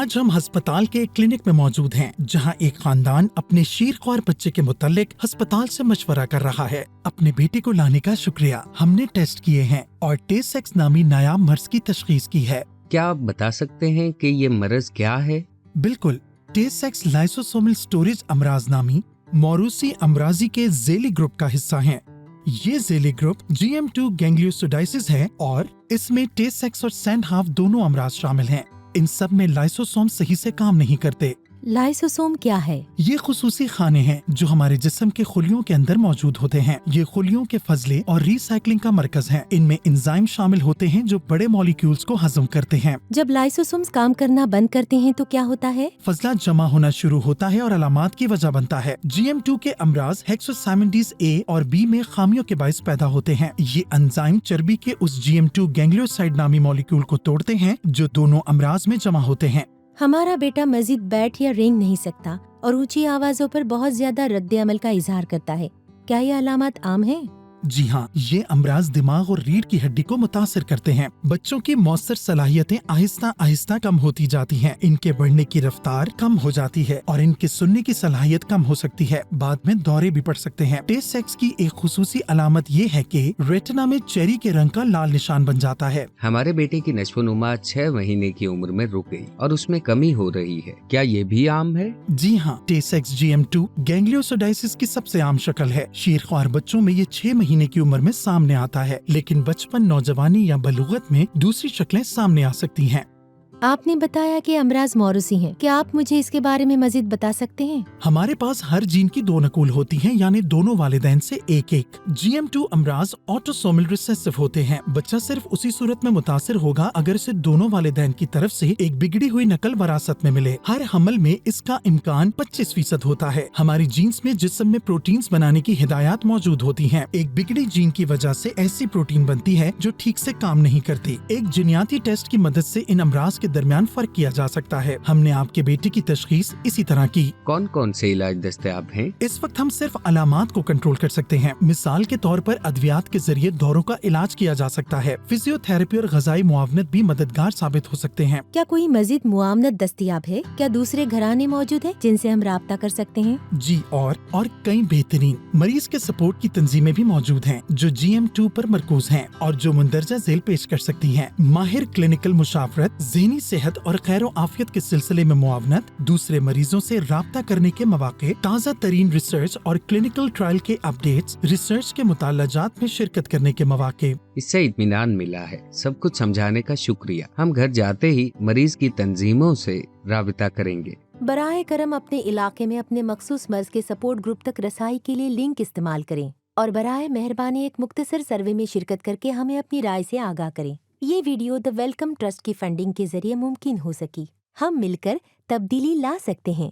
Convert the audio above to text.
आज हम अस्पताल के एक क्लिनिक में मौजूद हैं, जहाँ एक खानदान अपने शीरख्वार बच्चे के मुतालिक अस्पताल से मशवरा कर रहा है। अपने बेटे को लाने का शुक्रिया। हमने टेस्ट किए हैं और टेस्ट नामी नायाब मर्ज की तशखीस की है। क्या आप बता सकते हैं कि ये मरज क्या है? बिल्कुल। टेस्ट लाइसोसोमल स्टोरेज अमराज नामी मोरूसी अमराजी के जेली ग्रुप का हिस्सा है। ये जेली ग्रुप GM2 गैंग्लियोसिडाइसिस है और इसमें टेस्ट और सैंड हाफ़ दोनों अमराज शामिल हैं। इन सब में लाइसोसोम सही से काम नहीं करते। लाइसोसोम क्या है? ये खसूसी खाने हैं जो हमारे जिस्म के खुलियों के अंदर मौजूद होते हैं। ये खुलियों के फजले और रिसाइकलिंग का मरकज है। इनमें इंजाइम शामिल होते हैं जो बड़े मॉलिक्यूल्स को हजम करते हैं। जब लाइसोसोम्स काम करना बंद करते हैं तो क्या होता है? फजला जमा होना शुरू होता है और अलामत की वजह बनता है। GM2 के अमराज हेक्सोसामिडीज ए और बी में खामियों के बायस पैदा होते हैं। ये एंजाइम चर्बी के उस GM2 गैंग्लियोसाइड नामी मॉलिक्यूल को तोड़ते हैं जो दोनों अमराज में जमा होते हैं। हमारा बेटा मजीद बैठ या रेंग नहीं सकता और ऊँची आवाजों पर बहुत ज़्यादा रद्द अमल का इजहार करता है। क्या ये अलामत आम है? जी हाँ ये अमराज दिमाग और रीढ़ की हड्डी को मुतासर करते हैं। बच्चों की मौसर सलाहियतें आहिस्ता आहिस्ता कम होती जाती हैं। इनके बढ़ने की रफ्तार कम हो जाती है और इनके सुनने की सलाहियत कम हो सकती है। बाद में दौरे भी पड़ सकते हैं। टेस्ट सेक्स की एक खसूसी अलामत ये है की रेटना में चेरी के रंग का लाल निशान बन जाता है। हमारे बेटे की नशोनुमा छह महीने की उम्र में रुक गई और उसमें कमी हो रही है। क्या ये भी आम है? जी हाँ टेसेक्स जी एम टू गैंग्लियोसोडाइसिस की सबसे आम शक्ल है। शीरख्वार बच्चों में ये छह महीने की उम्र में सामने आता है, लेकिन बचपन, नौजवानी या बलूगत में दूसरी शक्लें सामने आ सकती हैं। आपने बताया कि अमराज मौरूसी हैं। क्या आप मुझे इसके बारे में मजीद बता सकते हैं? हमारे पास हर जीन की दो नकुल होती हैं, यानी दोनों वालिदैन से एक एक जी एम टू अमराज ऑटोसोमल रिसेसिव होते हैं। बच्चा सिर्फ़ उसी सूरत में मुतासर होगा अगर इसे दोनों वालिदैन की तरफ़ से एक बिगड़ी हुई नकल वरासत में मिले। हर हमल में इसका इम्कान 25 फ़ीसद होता है। हमारी जीन्स में जिसम में प्रोटीन्स बनाने की हिदायत मौजूद होती हैं। एक बिगड़ी जीन की वजह से ऐसी प्रोटीन बनती है जो ठीक से काम नहीं करती। एक जिनियाती टेस्ट की मदद से इन अमराज के दरमियान फ़र्क किया जा सकता है। हमने आपके बेटे की तशखीस इसी तरह की। कौन कौन से इलाज दस्तयाब हैं? इस वक्त हम सिर्फ़ अलामत को कंट्रोल कर सकते हैं। मिसाल के तौर पर अद्वियात के ज़रिए दौरों का इलाज किया जा सकता है। फिजियोथेरेपी और गजाई मुआवनत भी मददगार साबित हो सकते हैं। क्या कोई मजीद मुआवनत दस्तियाब है? क्या दूसरे घराने मौजूद है जिनसे हम रब्ता कर सकते हैं? जी और और कई बेहतरीन मरीज़ के सपोर्ट की तंजीमें भी मौजूद हैं जो जी एम टू आरोप मरकूज है और जो मुंदरजा जेल पेश कर सकती है। माहिर क्लिनिकल मुशावरत जहनी सेहत और खैर आफियत के सिलसिले में मुआवनत दूसरे मरीजों से रबता करने के मौके ताज़ा तरीन रिसर्च और क्लिनिकल ट्रायल के अपडेट्स रिसर्च के मुतालजात में शिरकत करने के मौके। इससे इतमान मिला है। सब कुछ समझाने का शुक्रिया। हम घर जाते ही मरीज़ की तंजीमों से रबता करेंगे। बराए करम अपने इलाके में अपने मखसूस मर्ज के सपोर्ट ग्रुप तक रसाई के लिए लिंक इस्तेमाल करें और बराए मेहरबानी एक मुख्तसर सर्वे में शिरकत करके हमें अपनी राय से आगाह करें। ये वीडियो द वेलकम ट्रस्ट की फंडिंग के ज़रिए मुमकिन हो सकी। हम मिलकर तब्दीली ला सकते हैं।